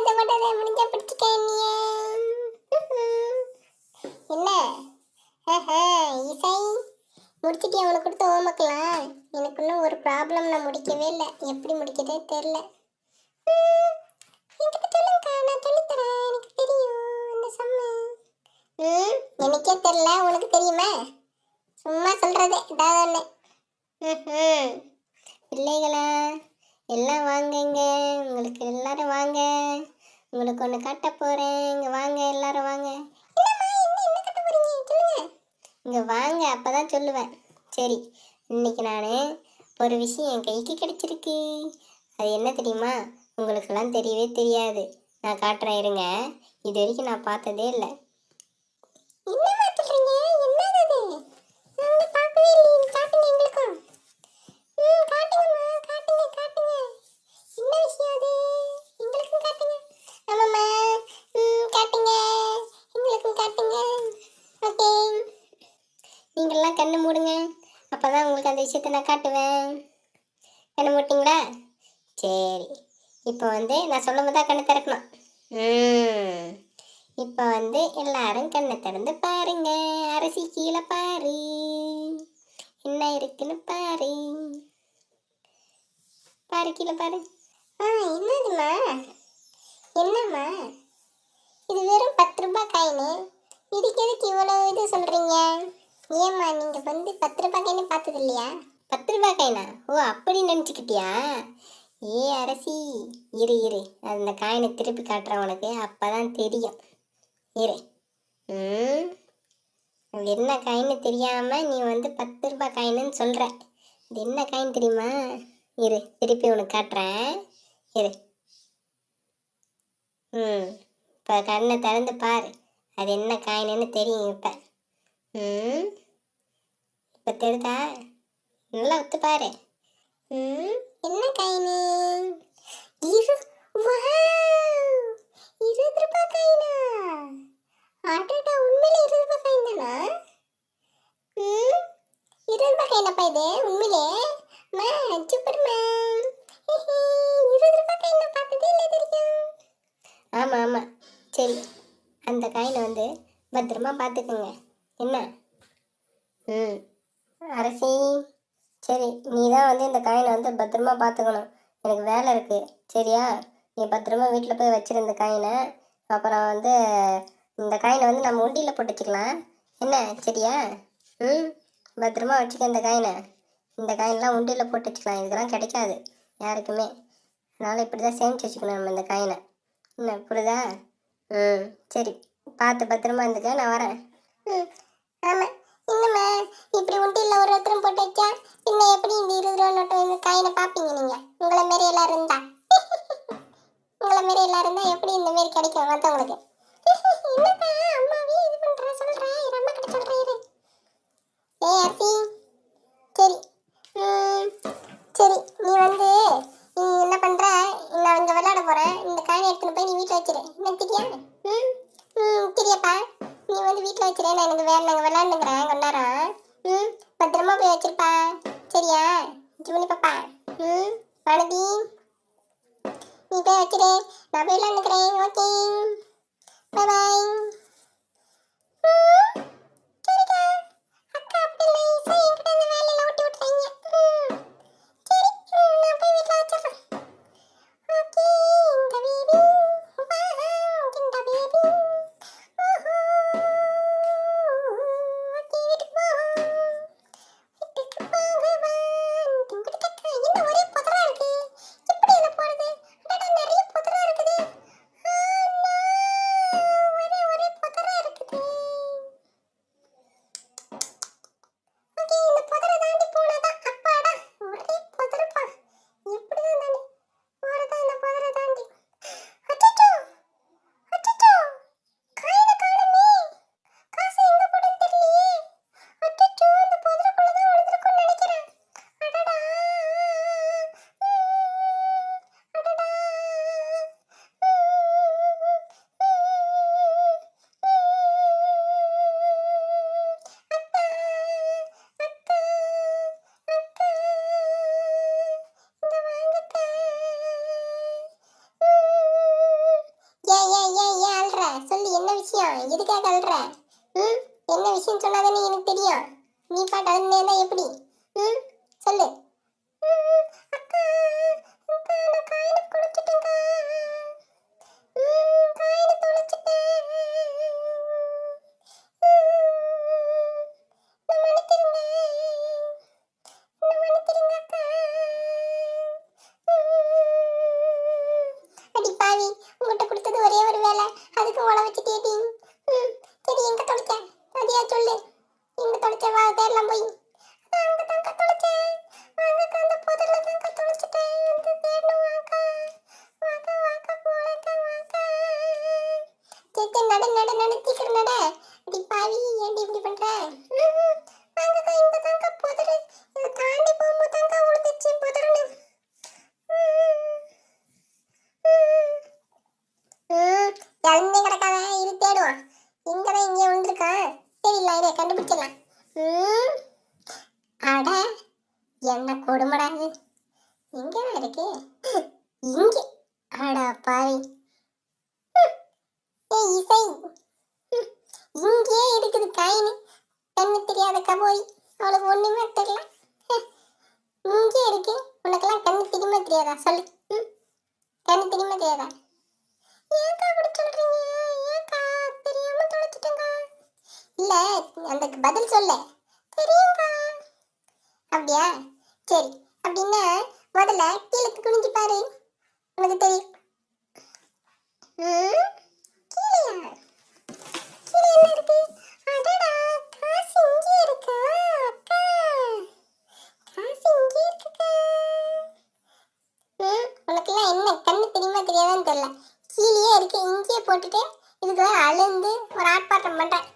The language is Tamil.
ஓடாத மட்டும் முடிஞ்சா பிடிச்சிக்க என்ன? ஆஹா, இசை? முடிச்சிட்டியா உனக்கு கொடுத்த ஓமக்கலாம் எனக்கு இன்னும் ஒரு ப்ராப்ளம் நான் முடிக்கவே இல்லை. எப்படி முடிக்கதே தெரில. தெரியும் ம் எனக்கே தெரில. உனக்கு தெரியுமா? சும்மா சொல்கிறது ஏதாவது ஒன்று பிள்ளைகளா எல்லாம் வாங்குங்க. உங்களுக்கு எல்லாரும் வாங்க. உங்களுக்கு ஒன்று காட்ட போகிறேன் இங்கே வாங்க எல்லாரும் வாங்க. இங்கே வாங்க அப்போ தான் சொல்லுவேன். சரி இன்னைக்கு நான் ஒரு விஷயம் என் கைக்கு கிடச்சிருக்கு. அது என்ன தெரியுமா? உங்களுக்கெல்லாம் தெரியவே தெரியாது. நான் காட்டுறேன் இருங்க. இது வரைக்கும் நான் பார்த்ததே இல்லை. எல்லாம் கண்ணு மூடுங்க. அப்போ தான் உங்களுக்கு அந்த விஷயத்தை நான் காட்டுவேன். கண்ணு மூட்டிங்களா? சரி. இப்போ வந்து நான் சொல்லும் தான் கண்ணு திறக்கணும். ம். இப்போ வந்து எல்லாரும் கண்ணை திறந்து பாருங்க. அரிசி கீழே பாரு. என்ன இருக்குன்னு பாரு. பாரு கீழே பாரு. ஆ என்னதுமா என்னம்மா? இது வெறும் பத்து ரூபாய் காயினு இதுக்கு எதுக்கு இவ்வளோ இது சொல்கிறீங்க ஏம்மா நீங்கள் வந்து பத்து ரூபாய் பார்த்தது இல்லையா பத்து ரூபாய் காயினா ஓ அப்படி நினச்சிக்கிட்டியா? ஏ அரசி இரு இரு. அந்த காயினை திருப்பி காட்டுறேன் உனக்கு. அப்போ தான் தெரியும். இரு. ம்? அது என்ன காயின்னு தெரியாமல் நீ வந்து பத்து ரூபாய் காயின்னு சொல்கிற இது என்ன காயின் தெரியுமா? இரு திருப்பி உனக்கு காட்டுறேன். இரு. ம். இப்போ கண்ணை திறந்து பாரு. அது என்ன காயின்னு தெரியும் இப்போ. ம். இப்போ நல்லா ஒத்து பாரு. ம். என்ன காயினு இரு. இருபது ரூபாய் கைனா. அடடா உண்மையில இருபது ரூபாய் கைன் தானா? ம். இருபது ரூபாய் கைனப்பா இது உண்மையிலே. மா சூப்பர் மா இருபது ரூபாய் காயின் பார்த்ததே இல்லை தெரியும். ஆமாம் ஆமாம் சரி. அந்த காயினை வந்து பத்திரமா பார்த்துக்கோங்க. என்ன? ம். அரசி சரி நீ தான் வந்து இந்த காயினை வந்து பத்திரமா பார்த்துக்கணும் எனக்கு வேலை இருக்குது சரியா? நீ பத்திரமா வீட்டில் போய் வச்சிரு இந்த காயினை அப்புறம் வந்து இந்த காயினை வந்து நம்ம உண்டியில் போட்டு வச்சுக்கலாம் என்ன சரியா? ம். பத்திரமா வச்சுக்க இந்த காயினை இந்த காயின்லாம் உண்டியில் போட்டு வச்சுக்கலாம் இதுக்கெல்லாம் கிடைக்காது யாருக்குமே. அதனால் இப்படி தான் சேமிச்சு வச்சுக்கணும் நம்ம இந்த காயினை என்ன புரியுதா? ம் சரி பார்த்து பத்திரமா இருந்துக்க நான் வரேன். ம். ஆமாம் இன்னுமே இப்படி உண்டியில் ஒரு ஒருத்தரும் போட்டு வச்சா பின்ன எப்படி இந்த இருபது ரூபா நோட்டு வந்து காயினை பார்ப்பீங்க நீங்கள் உங்களை மாரி எல்லாரும் இருந்தா. உங்களை மாரி எல்லாரும் இருந்தா எப்படி இந்த மாரி கிடைக்கும் மற்றவங்களுக்கு என்னக்கா அம்மாவே இது பண்ணுற சொல்கிறேன் அம்மா கிட்ட சொல்கிறேன் இரு ஏ அர்த்தி சரி ம், சரி நீ வந்து நீ என்ன பண்ணுற நான் இங்கே விளையாட போகிறேன் இந்த காயினை எடுத்துன்னு போய் நீ வீட்டில் வச்சிரு என்ன தெரியா ம் ம் தெரியாப்பா நீ வந்து வீட்டில் வச்சிரு நான் எனக்கு வேலை நாங்கள் விளாண்டுங்கிறேன் கொஞ்ச ம் பத்திரமா போய் வச்சிருப்பா. சரியா? ஜூனி பாப்பா. ம் வானதி நீ போய் வச்சிரு. நான் போய் விளாண்டுக்கிறேன் ஓகே. பை பாய் விஷயம்? எதுக்காக கல்ற ம்? என்ன விஷயம் சொன்னாதானே எனக்கு தெரியும்? நீ பாட்டு அதுன்னு எப்படி? தொலைச்ச போய் அதான் அங்க தாங்க தொலைச்சேன் அந்த புதர்ல தாங்க தொலைச்சிட்டேன் வந்து தேடணும் வாக்கா. வாக்கா வாக்கா போலக்கா வாக்கா. சரி சரி நட நட நட சீக்கிரம் நட. அடி பாவி ஏன்டி இப்படி தாங்க இதை தாண்டி போகும்போது தாங்க இறந்தே கிடக்காத எங்கதான் இங்கே விழுந்திருக்கான் தெரியல கண்டுபிடிச்சிடலாம். ம் கொடுமடா இது எங்கதான் இருக்கு? இங்கே. அட பாவி. ஏ இசை. இங்கே இருக்குது காயின் கண்ணு தெரியாத கபோய் அவளுக்கு ஒண்ணுமே தெரியல. இங்கே இருக்கு. உனக்கெல்லாம் கண்ணு திரும்ப தெரியாதா? சொல்லு. கண்ணு திரும்ப தெரியாதா? ஏன்க்கா அப்படி சொல்றீங்க? ஏன்க்கா? தெரியாம தொலைச்சிட்டேங்க இல்ல அந்த பதில் சொல்ல. தெரியுங்கா அப்படியா? சரி அப்படின்னா முதல்ல கீழே குனிஞ்சு பாரு. உனக்கு தெரியும். என்ன ம், உனக்கெல்லாம் என்ன கண்ணு தெரியுமா தெரியாதான்னு தெரியல. கீழேயே இருக்கு இங்கேயே போட்டுட்டு இதுக்கு அழுந்து ஒரு ஆர்ப்பாட்டம் பண்றேன்.